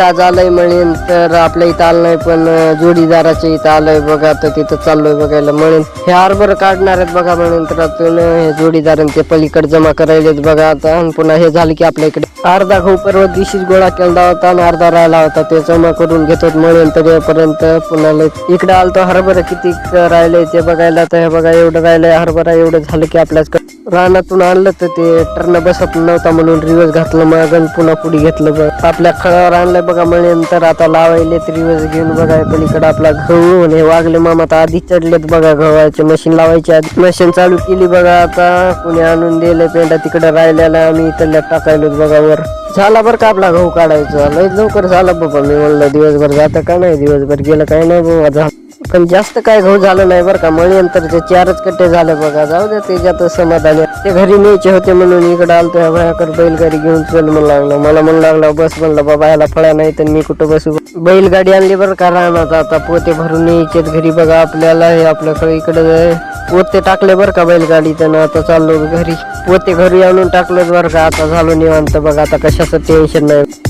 आज आलंय म्हणेन तर आपल्या इथं आलं नाही पण जोडीदाराच्या इथं आलंय बघा तर तिथं चाललोय बघायला म्हणेन. हे हरभर काढणार आहेत बघा म्हणून तर आतून हे जोडीदारांनी ते पलीकडे जमा करायलेत बघा. आता आणि पुन्हा हे झालं की आपल्या इकडे अर्धा गहू परवा दिवशीच गोळा केला होता आणि अर्धा राहिला होता. ते जमा करून घेतो म्हणून तर येपर्यंत पुन्हा लय- इकडे आलतो हरभरा किती राहिले ते बघायला. तर हे बघा एवढं राहिलंय हरभरा एवढं झालं की आपल्याच रानातून आणलं तर ते टर्न बसत नव्हता म्हणून रिवर्स घातलं मग पुन्हा पुढे घेतलं बघ. आपल्या खळावर आणलंय बघा म्हणल्यानंतर आता लावायले रिवर्स घेऊन बघा पलीकडे आपला गहू आणि हे वागले मामा आता आधी चढलेत बघा गव्हाचे मशीन लावायची आधी. मशीन चालू केली बघा आता. कुणी आणून दिले पेंडा तिकडे राहिल्याला आम्ही इथल्या टाकायलो बघा वर झाला बरं का आपला गहू काढायचा? लय लवकर झाला बाबा. मी म्हणलं दिवसभर जातं का नाही? दिवसभर गेलं काय नाही बाबा झालं. पण जास्त काय घाऊ झालं नाही बरं का. मळीनंतरचे चारच कट्टे झाले बघा. जाऊ दे त्याच्यात समाधान ते घरी न्यायचे होते म्हणून इकडे आलतो. ह्या भयाकर बैलगाडी घेऊन चल म्हणू लागलं. मला म्हणू लागला बस म्हणलं बाबा याला फळा नाही तर मी कुठं बसू? बैलगाडी आणली बरं का राहणार आता पोते भरून यायचे घरी बघा. आपल्याला हे आपल्याकडे इकडे पोते टाकले बरं का बैलगाडी त्यानं आता चाललो घरी. पोते घरी आणून टाकलं बरं का. आता झालो निवांत बघा. आता कशाचं टेन्शन नाही.